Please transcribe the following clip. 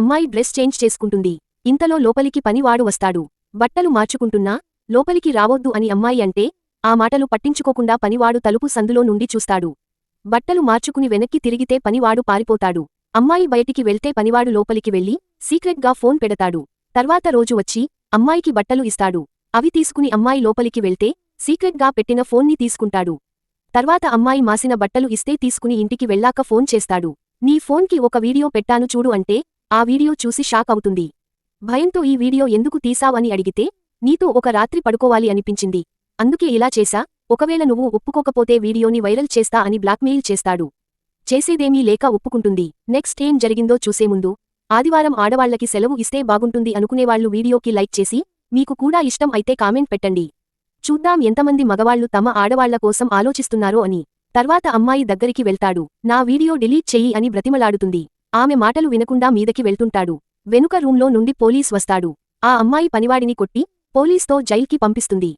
అమ్మాయి dress change చేసుకుంటుంది. ఇంతలో లోపలికి పనివాడు వస్తాడు. బట్టలు మార్చుకుంటున్నా లోపలికి రావొద్దు అని అమ్మాయి అంటే ఆ మాటలు పట్టించుకోకుండా పనివాడు తలుపు సందులో నుండి చూస్తాడు. బట్టలు మార్చుకుని వెనక్కి తిరిగితే పనివాడు పారిపోతాడు. అమ్మాయి బయటికి వెళ్తే పనివాడు లోపలికి వెళ్ళి సీక్రెట్గా ఫోన్ పెడతాడు. తర్వాత రోజు వచ్చి అమ్మాయికి బట్టలు ఇస్తాడు. అవి తీసుకుని అమ్మాయి లోపలికి వెళ్తే సీక్రెట్గా పెట్టిన ఫోన్ని తీసుకుంటాడు. తర్వాత అమ్మాయి మాసిన బట్టలు ఇస్తే తీసుకుని ఇంటికి వెళ్ళాక ఫోన్ చేస్తాడు. నీ ఫోన్కి ఒక వీడియో పెట్టాను చూడు అంటే ఆ వీడియో చూసి షాక్ అవుతుంది. భయంతో ఈ వీడియో ఎందుకు తీసావని అడిగితే నీతో ఒక రాత్రి పడుకోవాలి అనిపించింది. అందుకే ఇలా చేశా ఒకవేళ నువ్వు ఒప్పుకోకపోతే వీడియోని వైరల్ చేస్తా అని బ్లాక్మెయిల్ చేస్తాడు. చేసేదేమీ లేక ఒప్పుకుంటుంది. నెక్స్ట్ ఏం జరిగిందో చూసే ముందు ఆదివారం ఆడవాళ్ళకి సెలవు ఇస్తే బాగుంటుంది అనుకునేవాళ్ళు వీడియోకి లైక్ చేసి మీకు కూడా ఇష్టం అయితే కామెంట్ పెట్టండి. చూద్దాం ఎంతమంది మగవాళ్ళు తమ ఆడవాళ్ళ కోసం ఆలోచిస్తున్నారో అని. తర్వాత అమ్మాయి దగ్గరికి వెళ్తాడు. నా వీడియో డిలీట్ చెయ్యి అని బ్రతిమలాడుతుంది. ఆమె మాటలు వినకుండా మీదకి వెళ్తుంటాడు. వెనుక రూంలో నుండి పోలీస్ వస్తాడు. ఆ అమ్మాయి పనివాడిని కొట్టి పోలీస్తో జైల్కి పంపిస్తుంది.